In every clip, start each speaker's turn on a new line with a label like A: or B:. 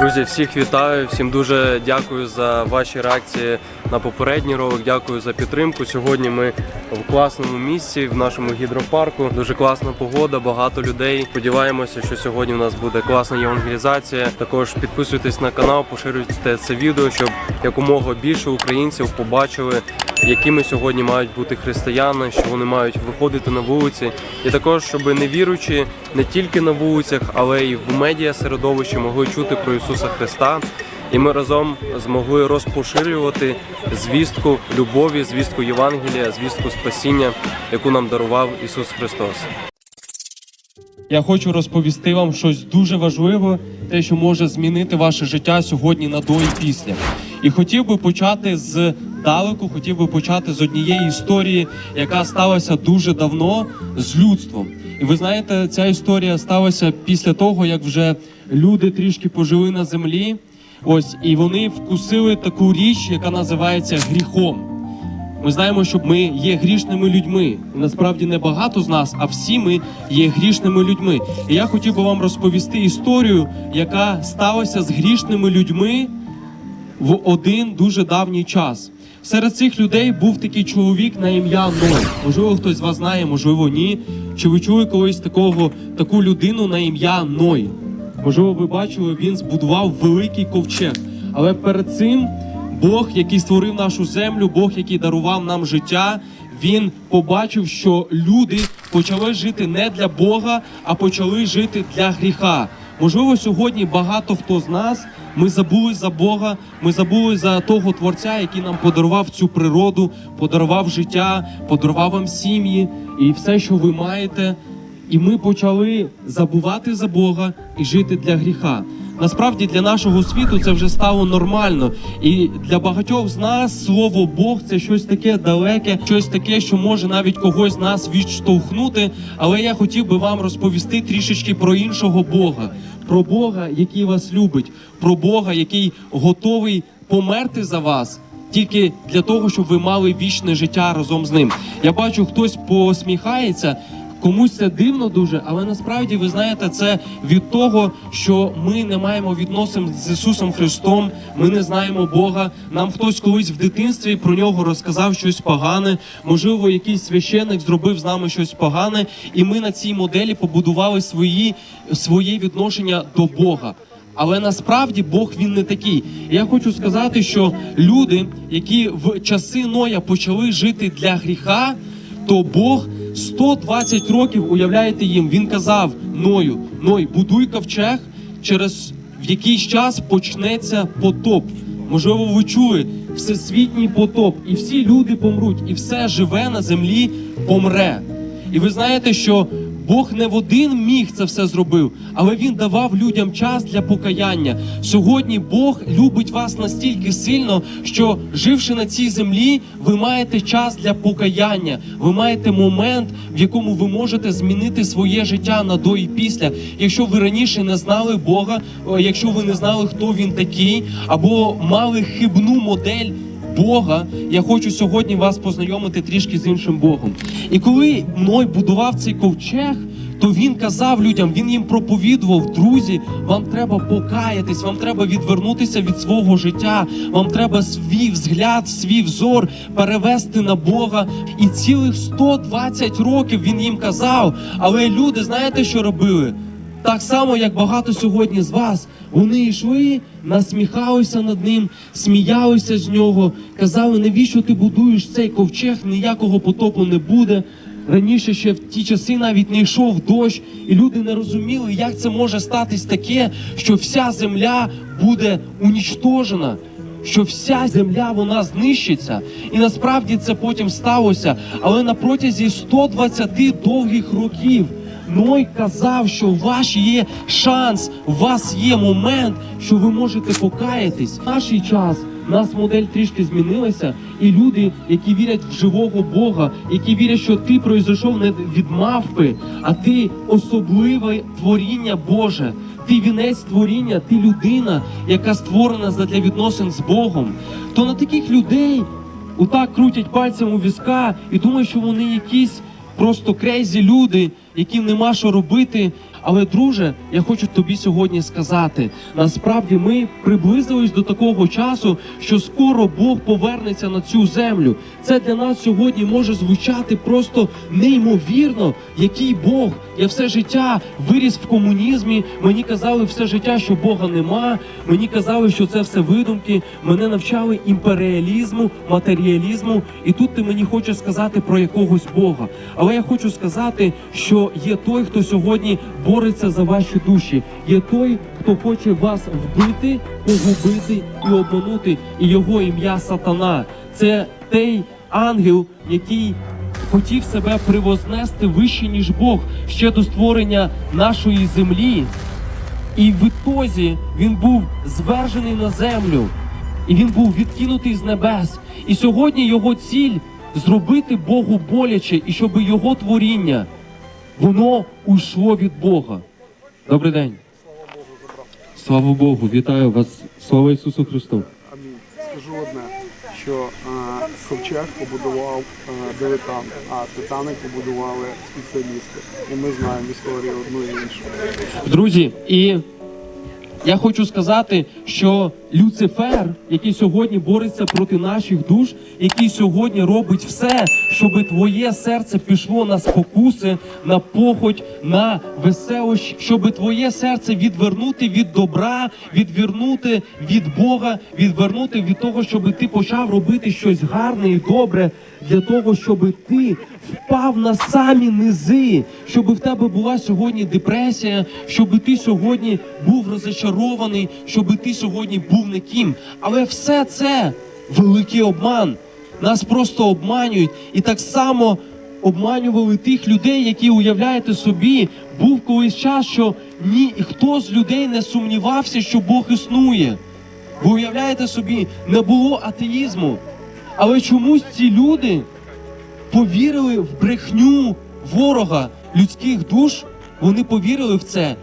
A: Друзі, всіх вітаю, всім дуже дякую за ваші реакції на попередній ролик. Дякую за підтримку. Сьогодні ми в класному місці в нашому гідропарку. Дуже класна погода, багато людей. Сподіваємося, що сьогодні у нас буде класна євангелізація. Також підписуйтесь на канал, поширюйте це відео, щоб якомога більше українців побачили, якими сьогодні мають бути християни, що вони мають виходити на вулиці, і також, щоб невіруючі не тільки на вулицях, але й в медіа середовищі могли чути про Ісуса Христа. І ми разом змогли розпоширювати звістку любові, звістку Євангелія, звістку спасіння, яку нам дарував Ісус Христос.
B: Я хочу розповісти вам щось дуже важливе, те, що може змінити ваше життя сьогодні на до і після. І хотів би почати з далеку, хотів би почати з однієї історії, яка сталася дуже давно з людством. І ви знаєте, ця історія сталася після того, як вже люди трішки пожили на землі. Ось і вони вкусили таку річ, яка називається гріхом. Ми знаємо, що ми є грішними людьми. Насправді не багато з нас, а всі ми є грішними людьми. І я хотів би вам розповісти історію, яка сталася з грішними людьми в один дуже давній час. Серед цих людей був такий чоловік на ім'я Ной. Можливо, хтось з вас знає, можливо, ні. Чи ви чули колись такого таку людину на ім'я Ной? Можливо, ви бачили, він збудував великий ковчег. Але перед цим Бог, який створив нашу землю, Бог, який дарував нам життя, він побачив, що люди почали жити не для Бога, а почали жити для гріха. Можливо, сьогодні багато хто з нас ми забули за Бога, ми забули за того творця, який нам подарував цю природу, подарував життя, подарував вам сім'ї і все, що ви маєте. І ми почали забувати за Бога і жити для гріха. Насправді для нашого світу це вже стало нормально. І для багатьох з нас слово Бог це щось таке далеке, щось таке, що може навіть когось нас відштовхнути. Але я хотів би вам розповісти трішечки про іншого Бога, про Бога, який вас любить, про Бога, який готовий померти за вас. Тільки для того, щоб ви мали вічне життя разом з ним. Я бачу, хтось посміхається, комусь це дивно дуже, але насправді ви знаєте, це від того, що ми не маємо відносин з Ісусом Христом, ми не знаємо Бога. Нам хтось колись в дитинстві про нього розказав щось погане. Можливо, якийсь священник зробив з нами щось погане, і ми на цій моделі побудували свої своє відношення до Бога. Але насправді Бог він не такий. Я хочу сказати, що люди, які в часи Ноя почали жити для гріха, то Бог 120 років, уявляєте їм, він казав Ною: Ной, будуй ковчег, через в якийсь час почнеться потоп. Можливо, ви чули всесвітній потоп, і всі люди помруть, і все живе на землі помре. І ви знаєте, що Бог не в один міг це все зробив, але він давав людям час для покаяння. Сьогодні Бог любить вас настільки сильно, що живши на цій землі, ви маєте час для покаяння. Ви маєте момент, в якому ви можете змінити своє життя на до і після. Якщо ви раніше не знали Бога, якщо ви не знали, хто він такий, або мали хибну модель. Бога, я хочу сьогодні вас познайомити трішки з іншим Богом. І коли Ной будував цей ковчег, то він казав людям, він їм проповідував, друзі, вам треба покаятись, вам треба відвернутися від свого життя, вам треба свій взгляд, свій взор перевести на Бога. І цілих 120 років він їм казав. Але люди, знаєте, що робили? Так само, як багато сьогодні з вас, вони йшли, насміхалися над ним, сміялися з нього, казали, навіщо ти будуєш цей ковчег, ніякого потопу не буде. Раніше ще в ті часи навіть не йшов дощ, і люди не розуміли, як це може статись таке, що вся земля буде унічтожена, що вся земля вона знищиться. І насправді це потім сталося. Але на протязі 120 довгих років. Ной казав, що у вас є шанс, у вас є момент, що ви можете покаятись. В наш час у нас модель трішки змінилася, і люди, які вірять в живого Бога, які вірять, що ти пройшов не від мавпи, а ти особливе творіння Боже. Ти вінець творіння, ти людина, яка створена для відносин з Богом. То на таких людей отак крутять пальцем у візка і думають, що вони якісь просто крейзі люди, яким нема що робити. Але, друже, я хочу тобі сьогодні сказати: насправді ми приблизились до такого часу, що скоро Бог повернеться на цю землю. Це для нас сьогодні може звучати просто неймовірно, який Бог. Я все життя виріс в комунізмі. Мені казали все життя, що Бога нема. Мені казали, що це все видумки. Мене навчали імперіалізму, матеріалізму. І тут ти мені хочеш сказати про якогось Бога. Але я хочу сказати, що є той, хто сьогодні бореться за ваші душі. Є той, хто хоче вас вбити, погубити і обманути. І його ім'я Сатана. Це той ангел, який хотів себе привознести вище, ніж Бог ще до створення нашої землі. І в ітозі він був звержений на землю, і він був відкинутий з небес. І сьогодні його ціль зробити Богу боляче, і щоб його творіння воно уйшло від Бога. Добрий день. Слава Богу, вітаю вас. Слава Ісусу Христу.
C: Що е, ковчег побудував е, дилетант, а Титаник побудували спеціалісти. І ми знаємо історію одну і іншу.
B: Друзі, і я хочу сказати, що Люцифер, який сьогодні бореться проти наших душ, який сьогодні робить все, щоб твоє серце пішло на спокуси, на похоть, на веселощ, щоб твоє серце відвернути від добра, відвернути від Бога, відвернути від того, щоб ти почав робити щось гарне і добре для того, щоб ти впав на самі низи, щоб в тебе була сьогодні депресія, щоб ти сьогодні був розочарований, щоб ти сьогодні був никим. Але все це великий обман. Нас просто обманюють і так само. Обманювали тих людей, які уявляєте собі, був колись час, що ні хто з людей не сумнівався, що Бог існує. Ви уявляєте собі, не було атеїзму. Але чомусь ці люди повірили в брехню ворога людських душ. Вони повірили в це,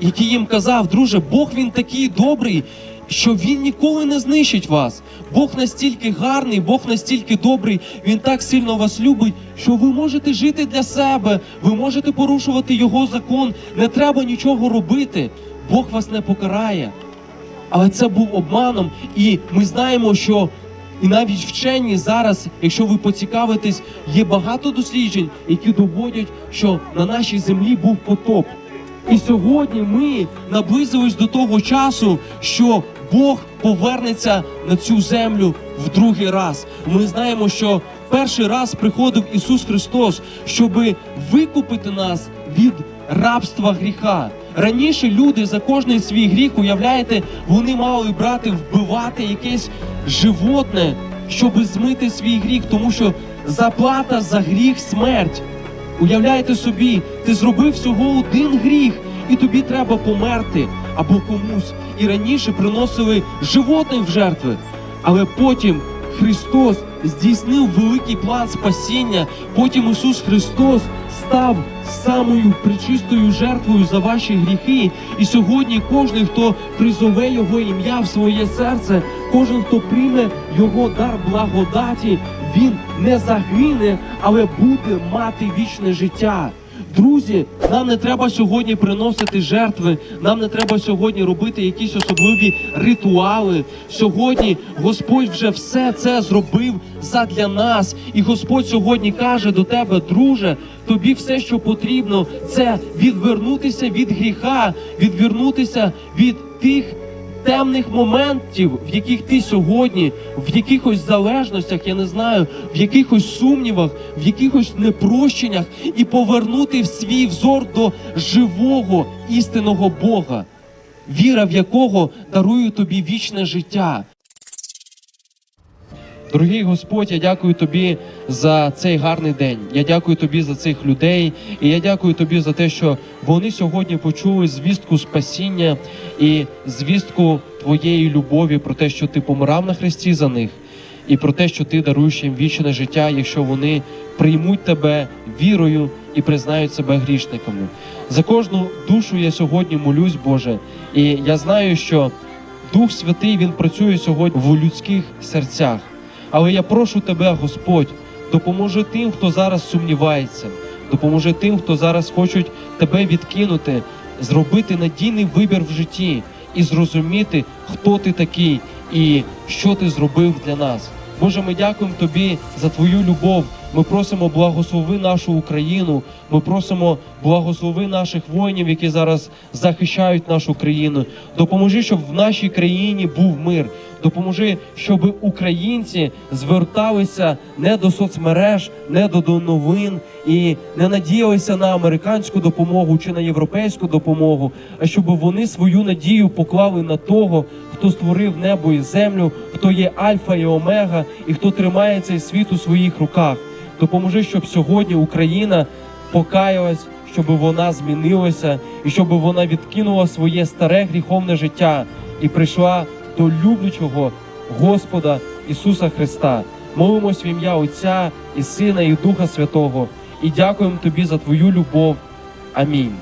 B: який їм казав, друже, Бог він такий добрий, що він ніколи не знищить вас. Бог настільки гарний, Бог настільки добрий, він так сильно вас любить, що ви можете жити для себе, ви можете порушувати його закон. Не треба нічого робити. Бог вас не покарає. Але це був обманом, і ми знаємо, що і навіть вчені зараз, якщо ви поцікавитесь, є багато досліджень, які доводять, що на нашій землі був потоп. І сьогодні ми наблизились до того часу, що Бог повернеться на цю землю в другий раз. Ми знаємо, що перший раз приходив Ісус Христос, щоб викупити нас від рабства гріха. Раніше люди за кожний свій гріх, уявляєте, вони мали брати, вбивати якесь животне, щоб змити свій гріх, тому що заплата за гріх смерть. Уявляєте собі, ти зробив всього один гріх, і тобі треба померти або комусь. І раніше приносили животних в жертви. Але потім Христос здійснив великий план спасіння. Потім Ісус Христос став самою причистою жертвою за ваші гріхи. І сьогодні кожен, хто призове Його ім'я в своє серце, кожен, хто прийме Його дар благодаті, він не загине, але буде мати вічне життя. Друзі, нам не треба сьогодні приносити жертви, нам не треба сьогодні робити якісь особливі ритуали. Сьогодні Господь вже все це зробив задля нас. І Господь сьогодні каже до тебе, друже, тобі все, що потрібно, це відвернутися від гріха, відвернутися від тих темних моментів, в яких ти сьогодні, в якихось залежностях, я не знаю, в якихось сумнівах, в якихось непрощеннях, і повернути в свій взор до живого істинного Бога, віра в якого дарує тобі вічне життя. Дорогий Господь, я дякую тобі за цей гарний день. Я дякую тобі за цих людей, і я дякую тобі за те, що вони сьогодні почули звістку спасіння і звістку твоєї любові про те, що ти помирав на хресті за них, і про те, що ти даруєш їм вічне життя, якщо вони приймуть тебе вірою і признають себе грішниками. За кожну душу я сьогодні молюсь, Боже, і я знаю, що Дух Святий Він працює сьогодні в людських серцях. Але я прошу тебе, Господь, допоможи тим, хто зараз сумнівається, допоможи тим, хто зараз хочуть тебе відкинути, зробити надійний вибір в житті і зрозуміти, хто ти такий і що ти зробив для нас. Боже, ми дякуємо Тобі за Твою любов. Ми просимо благослови нашу Україну. Ми просимо благослови наших воїнів, які зараз захищають нашу країну. Допоможи, щоб в нашій країні був мир. Допоможи, щоб українці зверталися не до соцмереж, не до, до новин і не надіялися на американську допомогу чи на європейську допомогу, а щоб вони свою надію поклали на того, хто створив небо і землю, хто є Альфа і Омега, і хто тримає цей світ у своїх руках. Допоможи, щоб сьогодні Україна покаялась, щоб вона змінилася, і щоб вона відкинула своє старе гріховне життя і прийшла до люблячого Господа Ісуса Христа. Молимось в ім'я Отця і Сина, і Духа Святого, і дякуємо Тобі за Твою любов. Амінь.